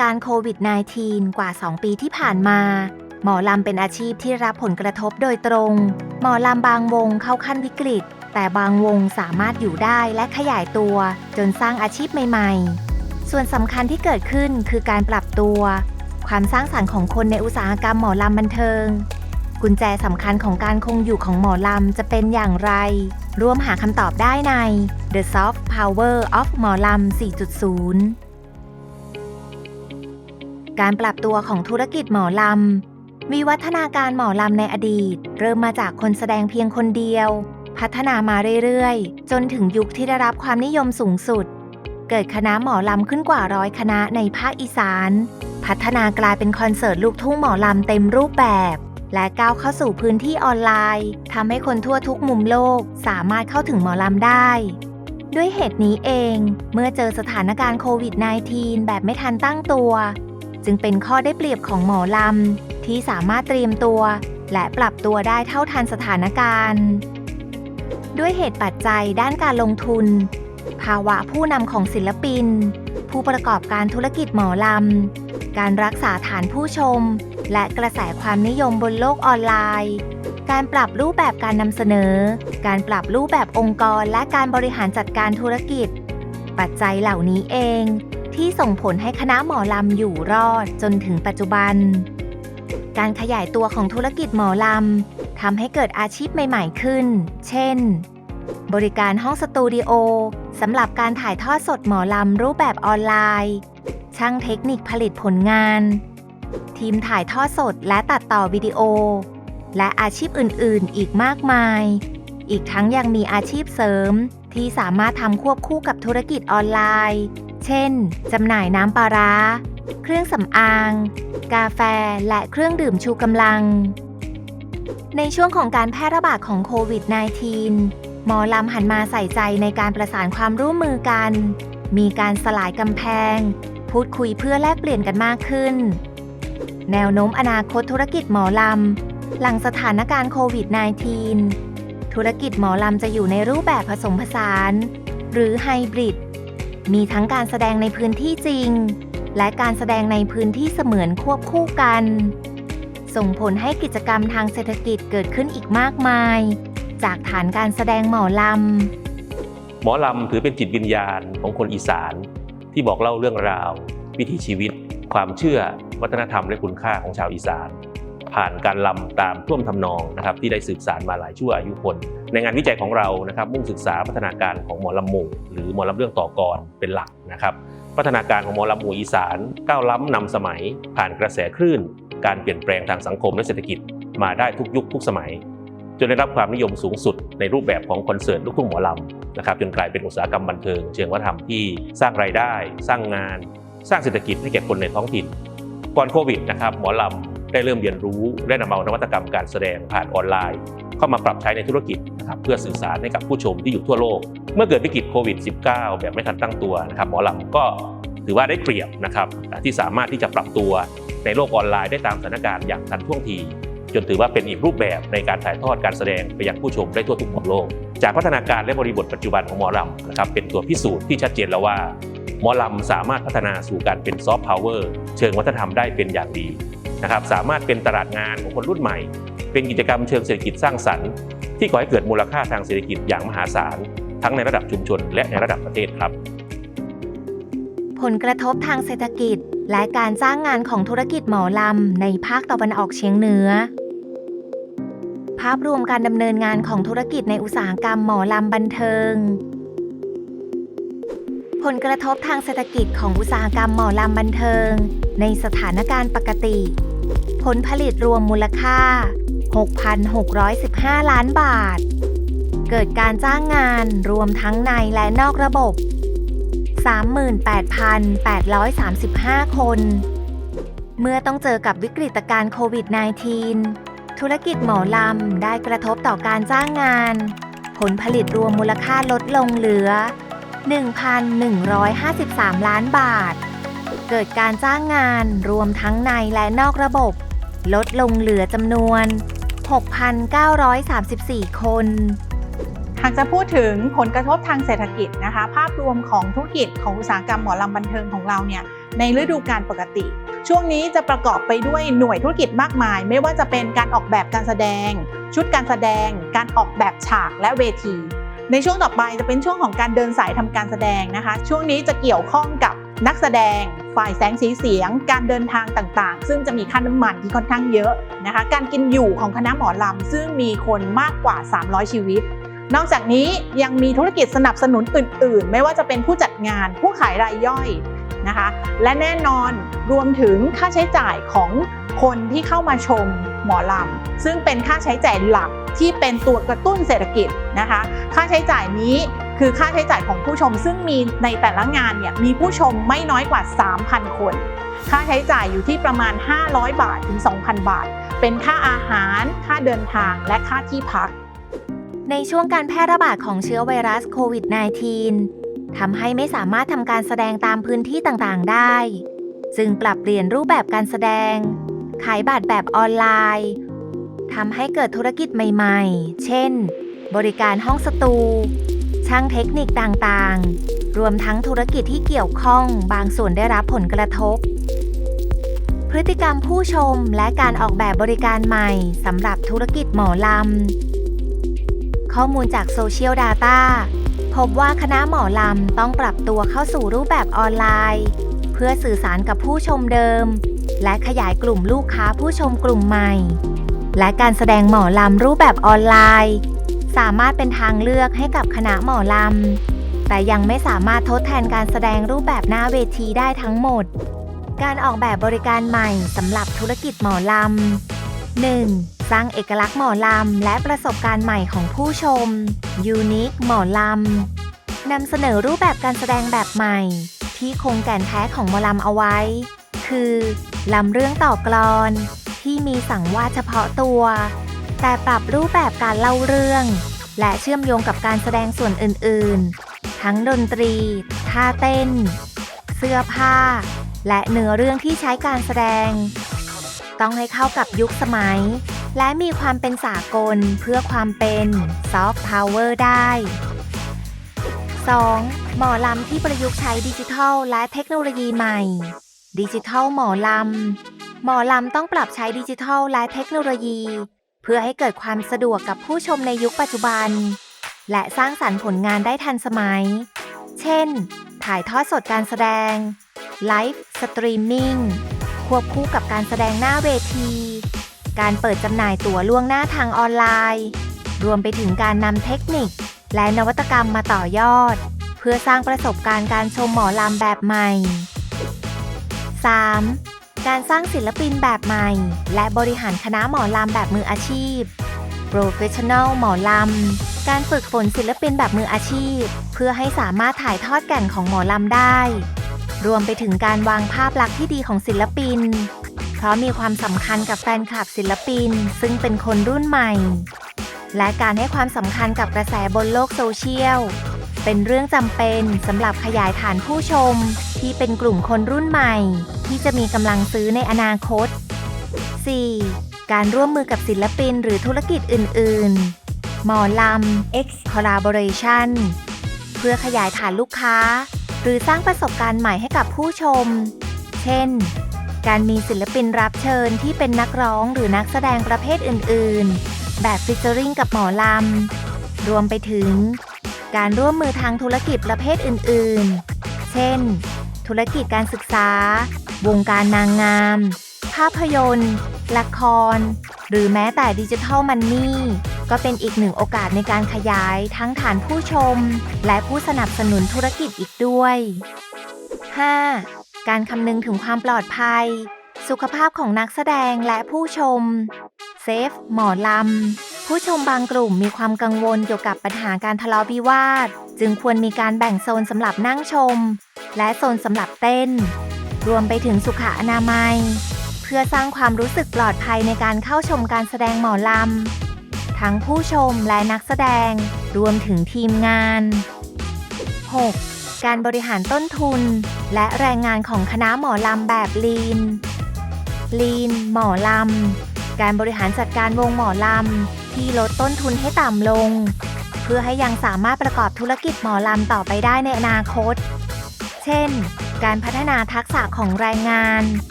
การณ์โควิด -19 กว่า 2 ปีที่ผ่านมา หมอลำเป็นอาชีพที่รับผลกระทบโดยตรง หมอลำบางวงเข้าขั้นวิกฤต แต่บางวงสามารถอยู่ได้และขยายตัว จนสร้างอาชีพใหม่ ๆ ส่วนสำคัญที่เกิดขึ้นคือการปรับตัว ความสร้างสรรค์ของคนในอุตสาหกรรมหมอลำบันเทิง กุญแจสำคัญของการคงอยู่ของหมอลำจะเป็นอย่างไร ร่วมหาคำตอบได้ใน The Soft Power of หมอลำ4.0 การปรับตัวของธุรกิจหมอลำ วิวัฒนาการหมอลำในอดีต เริ่มมาจากคนแสดงเพียงคนเดียว พัฒนามาเรื่อยๆ จนถึงยุคที่ได้รับความนิยมสูงสุด เกิดคณะหมอลำขึ้นกว่าร้อยคณะในภาคอีสาน พัฒนากลายเป็นคอนเสิร์ตลูกทุ่งหมอลำเต็มรูปแบบ และก้าวเข้าสู่พื้นที่ออนไลน์ทำให้คนทั่วทุกมุมโลกสามารถเข้าถึงหมอลำได้ด้วยเหตุนี้เอง เมื่อเจอสถานการณ์โควิด -19 แบบไม่ทันตั้งตัว จึงเป็นข้อได้เปรียบของหมอลำ ที่สามารถเตรียมตัว และปรับตัวได้เท่าทันสถานการณ์ ด้วยเหตุปัจจัยด้านการลงทุน ภาวะผู้นำของศิลปิน ผู้ประกอบการธุรกิจหมอลำ การรักษาฐานผู้ชม และกระแสความนิยมบนโลกออนไลน์การปรับรูปแบบการนำเสนอ การปรับรูปแบบองค์กรและการบริหารจัดการธุรกิจ ปัจจัยเหล่านี้เอง ที่ส่งผลให้คณะหมอลำอยู่รอดจนถึงปัจจุบัน การขยายตัวของธุรกิจหมอลำทำให้เกิดอาชีพใหม่ๆขึ้น เช่น บริการห้องสตูดิโอสำหรับการถ่ายทอดสดหมอลำรูปแบบออนไลน์ ช่างเทคนิคผลิตผลงาน ทีมถ่ายทอดสดและตัดต่อวิดีโอ และอาชีพอื่นๆ อีกมากมาย อีกทั้งยังมีอาชีพเสริมที่สามารถทำควบคู่กับธุรกิจออนไลน์ เช่น จำหน่ายน้ำปลาร้า เครื่องสำอาง กาแฟ และเครื่องดื่มชูกำลัง ในช่วงของการแพร่ระบาดของโควิด -19 หมอลำหันมาใส่ใจในการประสานความร่วมมือกัน มีการสลายกำแพง พูดคุยเพื่อแลกเปลี่ยนกันมากขึ้น แนวโน้มอนาคตธุรกิจหมอลำ หลังสถานการณ์โควิด -19 ธุรกิจหมอลำจะอยู่ในรูปแบบผสมผสาน หรือไฮบริด มีทั้งการแสดงในพื้นที่จริง และการแสดงในพื้นที่เสมือนควบคู่กัน ส่งผลให้กิจกรรมทางเศรษฐกิจเกิดขึ้นอีกมากมาย จากฐานการแสดงหมอลำ หมอลำถือเป็นจิตวิญญาณของคนอีสาน ที่บอกเล่าเรื่องราว วิถีชีวิต ความเชื่อ วัฒนธรรมและคุณค่าของชาวอีสาน ผ่านการลำตามท่วมทำนองนะครับที่ได้สืบสานมาหลายชั่วอายุคน ในงานวิจัยของเรานะครับมุ่งศึกษาพัฒนาการของหมอลำมู่ห รือหมอลำเรื่องต่อกรเป็นหลักนะครับ พัฒนาการของหมอลำหมู่อีสานก้าวล้ำนำสมัย ผ่านกระแสคลื่น การเปลี่ยนแปลงทางสังคมและเศรษฐกิจมาได้ทุกยุคทุกสมัย จนได้รับความนิยมสูงสุดในรูปแบบของคอนเสิร์ตลูกทุ่งหมอลำนะครับจนกลายเป็นอุตสาหกรรมบันเทิง เชิงวัฒนธรรมที่สร้างรายได้ สร้างงาน สร้างเศรษฐกิจให้แก่คนในท้องถิ่นก่อนโควิดนะครับหมอลำ ได้เริ่มเรียนรู้ได้นำเอานวัตกรรมการแสดงผ่านออนไลน์ เข้ามาปรับใช้ในธุรกิจนะครับเพื่อสื่อสารให้กับผู้ชมที่อยู่ทั่วโลก เมื่อเกิดวิกฤตโควิด -19 แบบไม่ทันตั้งตัวนะครับหมอลำก็ถือว่าได้เปรียบนะครับที่สามารถที่จะปรับตัวในโลกออนไลน์ได้ตามสถานการณ์อย่างทันท่วงที จนถือว่าเป็นอีกรูปแบบในการถ่ายทอดการแสดงไปยังผู้ชมได้ทั่วทุกมุมโลก จากพัฒนาการและบริบทปัจจุบันของหมอลำนะครับเป็นตัวพิสูจน์ที่ชัดเจนแล้วว่าหมอลำสามารถพัฒนาสู่การเป็นซอฟต์พาวเวอร์เชิงวัฒนธรรมได้เป็นอย่างดี นะครับสามารถเป็นตลาดงานของคนรุ่นใหม่ เป็นกิจกรรมเชิงเศรษฐกิจสร้างสรรค์ ที่ก่อให้เกิดมูลค่าทางเศรษฐกิจอย่างมหาศาล ทั้งในระดับชุมชนและในระดับประเทศครับ ผลกระทบทางเศรษฐกิจ และการจ้างงานของธุรกิจหมอลำในภาคตะวันออกเฉียงเหนือภาพรวมการดำเนินงานของธุรกิจในอุตสาหกรรมหมอลำบันเทิง ลกระทบทางเศรษฐกิจของอุตสาหกรรมหมอลำบันเทิง ในสถานการณ์ปกติ ผลผลิตรวมมูลค่า 6,615 ล้านบาท เกิดการจ้างงานรวมทั้งในและนอกระบบ 38,835 คน เมื่อต้องเจอกับวิกฤตการณ์โควิด -19 ธุรกิจหมอลำได้กระทบต่อการจ้างงาน ผลผลิตรวมมูลค่าลดลงเหลือ 1,153 ล้านบาท เกิดการจ้างงานรวมทั้งในและนอกระบบ ลดลงเหลือจำนวน 6,934 คน หากจะพูดถึงผลกระทบทางเศรษฐกิจนะคะ ภาพรวมของธุรกิจของอุตสาหกรรมหมอลำบันเทิงของเราเนี่ยในฤดูกาลปกติ ช่วงนี้จะประกอบไปด้วยหน่วยธุรกิจมากมาย ไม่ว่าจะเป็นการออกแบบการแสดง ชุดการแสดง การออกแบบฉากและเวที ในช่วงต่อไปจะเป็นช่วงของการเดินสายทำการแสดงนะคะ ช่วงนี้จะเกี่ยวข้องกับนักแสดง ฝ่ายแสงสีเสียง การเดินทางต่างๆ ซึ่งจะมีค่าน้ำมันที่ค่อนข้างเยอะนะคะ การกินอยู่ของคณะหมอลำซึ่งมีคนมากกว่า 300 ชีวิต นอกจากนี้ยังมีธุรกิจสนับสนุนอื่น ๆ ไม่ว่าจะเป็นผู้จัดงาน ผู้ขายรายย่อย นะคะ และแน่นอนรวมถึงค่าใช้จ่ายของคนที่เข้ามาชมหมอลำ ซึ่งเป็นค่าใช้จ่ายหลักที่เป็นตัวกระตุ้นเศรษฐกิจนะคะ ค่าใช้จ่ายนี้คือค่าใช้จ่ายของผู้ชม ซึ่งมีในแต่ละงานเนี่ยมีผู้ชมไม่น้อยกว่า 3,000 คน ค่าใช้จ่ายอยู่ที่ประมาณ 500 บาทถึง 2,000 บาท เป็นค่าอาหาร ค่าเดินทาง และค่าที่พักในช่วงการแพร่ระบาดของเชื้อไวรัสโควิด -19 ทำให้ไม่สามารถทำการแสดงตามพื้นที่ต่างๆได้จึงปรับเปลี่ยนรูปแบบการแสดง ขายบัตรแบบออนไลน์ทำให้เกิดธุรกิจใหม่ๆ เช่น บริการห้องสตู ช่างเทคนิคต่างๆ รวมทั้งธุรกิจที่เกี่ยวข้องบางส่วนได้รับผลกระทบ พฤติกรรมผู้ชมและการออกแบบบริการใหม่สำหรับธุรกิจหมอลำ ข้อมูลจากโซเชียลดาต้า พบว่าคณะหมอลำต้องปรับตัวเข้าสู่รูปแบบออนไลน์ เพื่อสื่อสารกับผู้ชมเดิม และขยายกลุ่มลูกค้าผู้ชมกลุ่มใหม่ และการแสดงหมอลำรูปแบบออนไลน์ สามารถเป็นทางเลือกให้กับคณะหมอลำแต่ยังไม่สามารถทดแทนการแสดงรูปแบบหน้าเวทีได้ทั้งหมด การออกแบบบริการใหม่สำหรับธุรกิจหมอลำ 1. สร้างเอกลักษณ์หมอลำ และประสบการณ์ใหม่ของผู้ชม Unique หมอลำนำเสนอรูปแบบการแสดงแบบใหม่ ที่คงแก่นแท้ของหมอลำเอาไว้ คือลำเรื่องต่อกลอน ที่มีสังวาสเฉพาะตัว แต่ปรับรูปแบบการเล่าเรื่อง และเชื่อมโยงกับการแสดงส่วนอื่น ๆ ทั้งดนตรี ท่าเต้น เสื้อผ้า และเนื้อเรื่องที่ใช้การแสดงต้องให้เข้ากับยุคสมัย และมีความเป็นสากลเพื่อความเป็นซอฟต์พาวเวอร์ได้ 2. หมอลำที่ประยุกต์ใช้ดิจิทัลและเทคโนโลยีใหม่ ดิจิทัลหมอลำ หมอลำต้องปรับใช้ดิจิทัลและเทคโนโลยี เพื่อให้เกิดความสะดวกกับผู้ชมในยุคปัจจุบัน และสร้างสรรค์ผลงานได้ทันสมัย เช่น ถ่ายทอดสดการแสดง ไลฟ์สตรีมมิ่ง ควบคู่กับการแสดงหน้าเวที การเปิดจำหน่ายตั๋วล่วงหน้าทางออนไลน์ รวมไปถึงการนำเทคนิค และนวัตกรรมมาต่อยอด เพื่อสร้างประสบการณ์การชมหมอลำแบบใหม่ 3. การสร้างศิลปินแบบใหม่ และบริหารคณะหมอลำแบบมืออาชีพ Professional หมอลำ การฝึกฝนศิลปินแบบมืออาชีพ เพื่อให้สามารถถ่ายทอดแก่นของหมอลำได้ รวมไปถึงการวางภาพลักษณ์ที่ดีของศิลปิน เพราะมีความสำคัญกับแฟนคลับศิลปิน ซึ่งเป็นคนรุ่นใหม่ และการให้ความสำคัญกับกระแสบนโลกโซเชียล เป็นเรื่องจำเป็นสำหรับขยายฐานผู้ชม ที่เป็นกลุ่มคนรุ่นใหม่ ที่จะมีกำลังซื้อในอนาคต 4. การร่วมมือกับศิลปินหรือธุรกิจอื่น ๆ หมอลำ X Collaboration เพื่อขยายฐานลูกค้า หรือสร้างประสบการณ์ใหม่ให้กับผู้ชม เช่น การมีศิลปินรับเชิญที่เป็นนักร้องหรือนักแสดงประเภทอื่นๆ แบบฟิชเจอริงกับหมอลำ รวมไปถึง การร่วมมือทางธุรกิจประเภทอื่นๆ เช่น ธุรกิจการศึกษา วงการนางงาม ภาพยนตร์ ละคร หรือแม้แต่ดิจิทัลมันนี่ก็เป็นอีกหนึ่งโอกาสในการขยายทั้งฐานผู้ชม และผู้สนับสนุนธุรกิจอีกด้วย 5. การคำนึงถึงความปลอดภัย สุขภาพของนักแสดงและผู้ชม เซฟ หมอลำ ผู้ชมบางกลุ่มมีความกังวลเกี่ยวกับปัญหาการทะเลาะวิวาท จึงควรมีการแบ่งโซนสำหรับนั่งชม และโซนสำหรับเต้น รวมไปถึงสุขอนามัย เพื่อสร้างความรู้สึกปลอดภัยในการเข้าชมการแสดงหมอลำ ทั้งผู้ชมและนักแสดง รวมถึงทีมงาน 6. การบริหารต้นทุน และแรงงานของคณะหมอลำแบบลีน ลีน หมอลำ การบริหารจัดการวงหมอลำ ที่ลดต้นทุนให้ต่ำลง เพื่อให้ยังสามารถประกอบธุรกิจหมอลำต่อไปได้ในอนาคต เช่น การพัฒนาทักษะของแรงงาน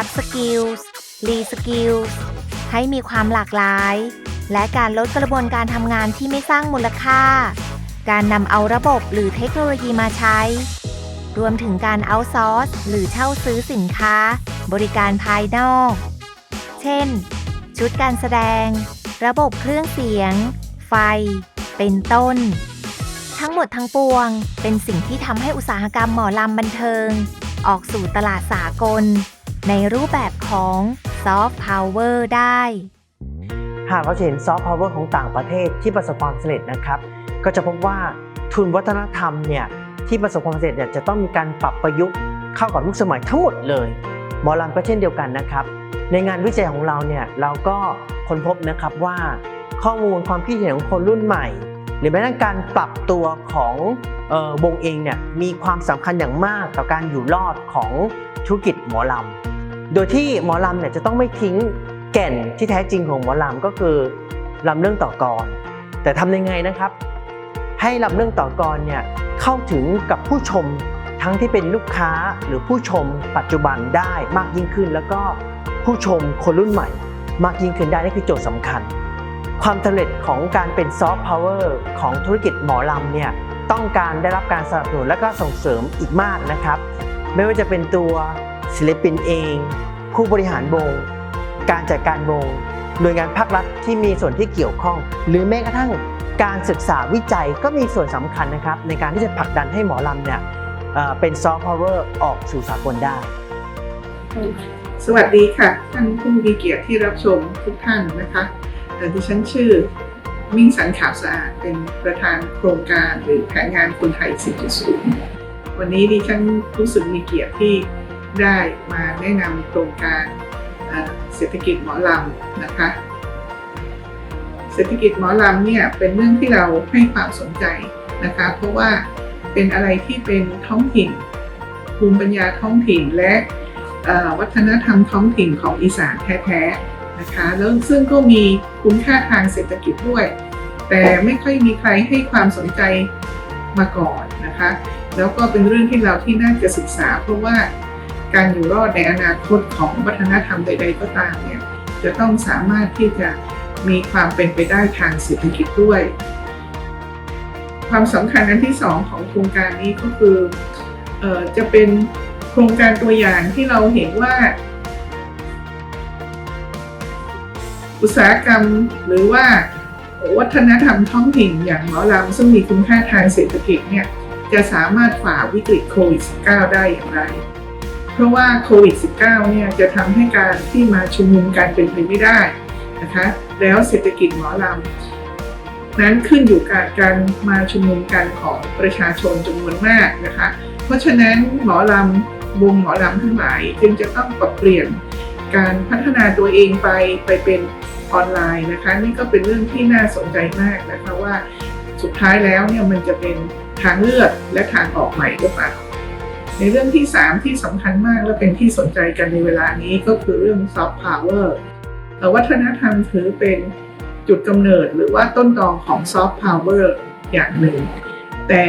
up skills re skills ให้มีความหลากหลาย และการลดกระบวนการทำงานที่ไม่สร้างมูลค่า การนำเอาระบบหรือเทคโนโลยีมาใช้ รวมถึงการเอาซอร์สหรือเช่าซื้อสินค้า บริการภายนอก เช่น ชุดการแสดง ระบบเครื่องเสียง ไฟ เป็นต้น ทั้งหมดทั้งปวง เป็นสิ่งที่ทำให้อุตสาหกรรมหมอลำบันเทิง ออกสู่ตลาดสากล ในรูปแบบของซอฟต์พาวเวอร์ได้หากเราจะเห็นซอฟต์พาวเวอร์ของต่างประเทศที่ประสบความสำเร็จนะครับ ก็จะพบว่าทุนวัฒนธรรมเนี่ยที่ประสบความสำเร็จเนี่ยจะต้องมีการปรับประยุกต์เข้ากับยุคสมัยทั้งหมดเลยหมอลำก็เช่นเดียวกันนะครับ ในงานวิจัยของเราเนี่ยเราก็ค้นพบนะครับว่า ข้อมูลความคิดเห็นของคนรุ่นใหม่ หรือแม้แต่การปรับตัวของเอ่อวงเองเนี่ยมีความสำคัญอย่างมากต่อการอยู่รอดของธุรกิจหมอลำ โดยที่หมอลำเนี่ยจะต้องไม่ทิ้งแก่นที่แท้จริงของหมอลำก็คือลำเรื่องต่อกรแต่ทำยังไงนะครับ ให้ลำเรื่องต่อกรเนี่ยเข้าถึงกับผู้ชมทั้งที่เป็นลูกค้าหรือผู้ชมปัจจุบันได้มากยิ่งขึ้น แล้วก็ผู้ชมคนรุ่นใหม่ มากยิ่งขึ้นได้นี่คือโจทย์สำคัญ ความสำเร็จของการเป็นซอฟต์พาวเวอร์ของธุรกิจหมอลำเนี่ยต้องการได้รับการสนับสนุนและก็ส่งเสริมอีกมากนะครับ ไม่ว่าจะเป็นตัวศิลปินเอง ผู้บริหารวงการจัดการวงหน่วยงานภาครัฐที่มีส่วนที่เกี่ยวข้อง หรือแม้กระทั่ง การศึกษาวิจัยก็มีส่วนสำคัญนะครับ ในการที่จะผลักดันให้หมอลำเนี่ยเป็นซอฟต์พาวเวอร์ออกสู่สากลได้ สวัสดีค่ะ ท่านผู้มีเกียรติที่รับชมทุกท่านนะคะดิฉันชื่อมิ่งสันขาวสะอาดเป็นประธานโครงการหรือแผนงานคนไทย4.0วันนี้ดิฉันรู้สึกมีเกียรติที่ได้มาแนะนำโครงการเศรษฐกิจหมอลำนะคะ ศรษฐกิจหมอลำเนี่ยเป็นเรื่องที่เราให้ความสนใจนะคะ เพราะว่าเป็นอะไรที่เป็นท้องถิ่น ภูมิปัญญาท้องถิ่นและวัฒนธรรมท้องถิ่นของอีสานแท้ๆนะคะ แล้วซึ่งก็มีคุณค่าทางเศรษฐกิจด้วย แต่ไม่ค่อยมีใครให้ความสนใจมาก่อนนะคะ แล้วก็เป็นเรื่องที่เราที่น่าจะศึกษา เพราะว่าการอยู่รอดในอนาคตของวัฒนธรรมใด ๆ ก็ตามเนี่ยจะต้องสามารถที่จะ มีความเป็นไปได้ทางเศรษฐกิจด้วย ความสำคัญอันที่สองของโครงการนี้ก็คือออจะเป็นโครงการตัวอย่างที่เราเห็นว่า อุตสาหกรรมหรือว่าวัฒนธรรมท้องถิ่นอย่างหมอลำซึ่งมีคุณค่าทางเศรษฐกิจเนี่ยจะสามารถฝ่าวิกฤตโควิด -19 ได้อย่างไร เพราะว่าโควิด -19 เนี่ยจะทำให้การที่มาชุมนุมกันเป็นไปไม่ได้ นะคะแล้วเศรษฐกิจหมอลำนั้นขึ้นอยู่กับการมาชุมนุมกันของประชาชนจำนวนมากนะคะ เพราะฉะนั้นหมอลำวงหมอลำทั้งหลายจึงจะต้องปรับเปลี่ยนการพัฒนาตัวเองไปไปเป็นออนไลน์นะคะ นี่ก็เป็นเรื่องที่น่าสนใจมากนะคะว่าสุดท้ายแล้วเนี่ยมันจะเป็นทางเลือกและทางออกใหม่หรือเปล่าในเรื่องที่ 3 ที่สำคัญมากและเป็นที่สนใจกันในเวลานี้ก็คือเรื่องซอฟต์พาวเวอร์ วัฒนธรรมถือเป็นจุดกำเนิดหรือว่าต้นตอของซอฟต์พาวเวอร์อย่างหนึ่ง แต่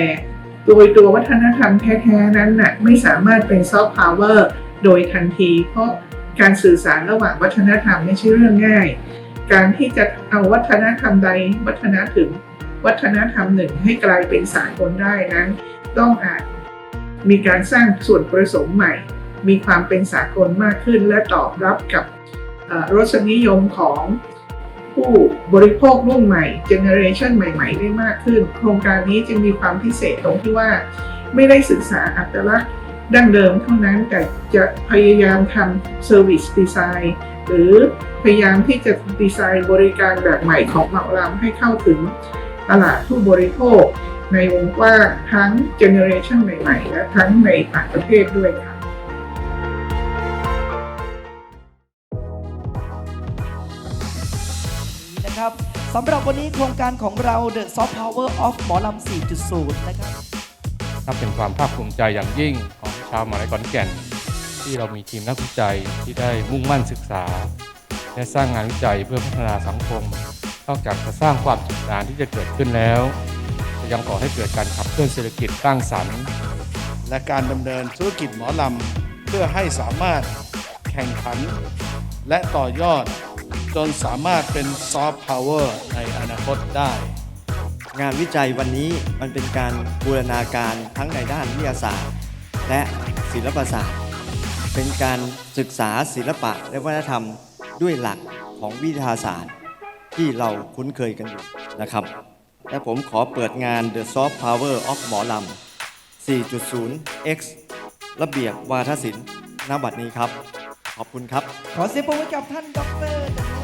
โดยตัววัฒนธรรมแท้ๆนั้นน่ะไม่สามารถเป็นซอฟต์พาวเวอร์โดยทันที เพราะการสื่อสารระหว่างวัฒนธรรมไม่ใช่เรื่องง่าย การที่จะเอาวัฒนธรรมใดวัฒนถึง วัฒนธรรมหนึ่งให้กลายเป็นสากลได้นั้น ต้องอาจมีการสร้างส่วนผสมใหม่ มีความเป็นสากลมากขึ้นและตอบรับกับ รสนิยมของผู้บริโภครุ่นใหม่เจเนอเรชันใหม่ ๆ ได้มากขึ้น โครงการนี้จึงมีความพิเศษตรงที่ว่าไม่ได้ศึกษาอัตลักษณ์ดั้งเดิมเท่านั้นแต่จะพยายามทำ Service Design หรือพยายามที่จะดีไซน์บริการแบบใหม่ของเหมาลำให้เข้าถึงตลาดผู้บริโภค ในวงกว้างทั้งเจเนอเรชันใหม่ ๆ และทั้งในต่างประเทศด้วยค่ะ สำหรับวันนี้โครงการของเรา The Soft Power of หมอลำ 4.0 นะครับนับเป็นความภาคภูมิใจอย่างยิ่งของชาวมหาลัยขอนแก่น ที่เรามีทีมนักวิจัยที่ได้มุ่งมั่นศึกษา และสร้างงานวิจัยเพื่อพัฒนาสังคมนอกจากจะสร้างความจุดานที่จะเกิดขึ้นแล้วยังก่อให้เกิดการขับเคลื่อนเศรษฐกิจสร้างสรรค์ และการดำเนินธุรกิจหมอลำ เพื่อให้สามารถแข่งขัน และต่อยอด จนสามารถเป็นซอฟต์พาวเวอร์ในอนาคตได้ งานวิจัยวันนี้มันเป็นการบูรณาการทั้งในด้านวิทยาศาสตร์ และศิลปศาสตร์ เป็นการศึกษาศิลปะและวัฒนธรรมด้วยหลักของวิทยาศาสตร์ ที่เราคุ้นเคยกันอยู่นะครับ และผมขอเปิดงาน The Soft Power of หมอลำ 4.0 X ระเบียบวาทศิลป์ณบัดนี้ครับ ขอบคุณครับ ขอเสียงปรบมือกับท่านดร